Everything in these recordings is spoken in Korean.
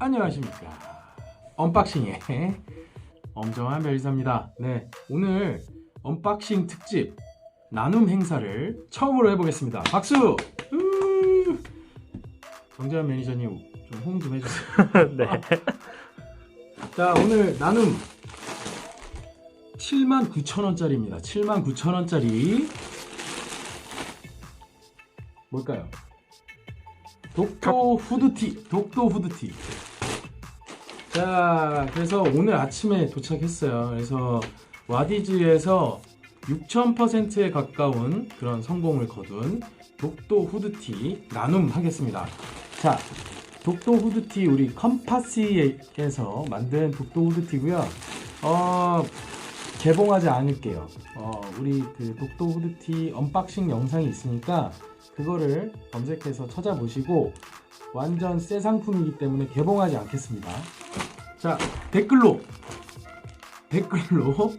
안녕하십니까. 언박싱의 엄정한 멜리사입니다. 네 오늘 언박싱 특집 나눔 행사를 처음으로 해보겠습니다. 박수! 우! 정재환 매니저님 좀 호응 좀 해주세요. 네. 자 오늘 나눔 79,000원짜리입니다. 79,000원짜리. 뭘까요? 독도 후드티 독도 후드티. 자 그래서 오늘 아침에 도착했어요. 그래서 와디즈에서 6000%에 가까운 그런 성공을 거둔 독도 후드티 나눔 하겠습니다. 자 독도 후드티 우리 컴파시에서 만든 독도 후드티고요. 어 개봉하지 않을게요. 어 우리 그 독도 후드티 언박싱 영상이 있으니까 그거를 검색해서 찾아보시고 완전 새 상품이기 때문에 개봉하지 않겠습니다. 자 댓글로. 댓글로.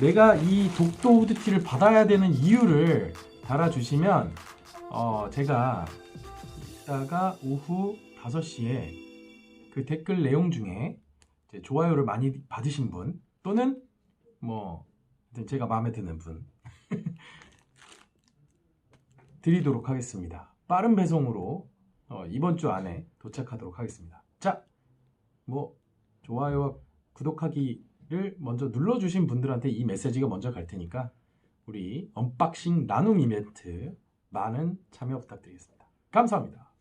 내가 이 독도 후드티를 받아야 되는 이유를 달아주시면 어 제가 이따가 오후 5시에 그 댓글 내용 중에 좋아요를 많이 받으신 분 또는 뭐 제가 마음에 드는 분 드리도록 하겠습니다. 빠른 배송으로 어, 이번 주 안에 도착하도록 하겠습니다. 자, 뭐 좋아요와 구독하기를 먼저 눌러주신 분들한테 이 메시지가 먼저 갈 테니까 우리 언박싱 나눔 이벤트 많은 참여 부탁드리겠습니다. 감사합니다.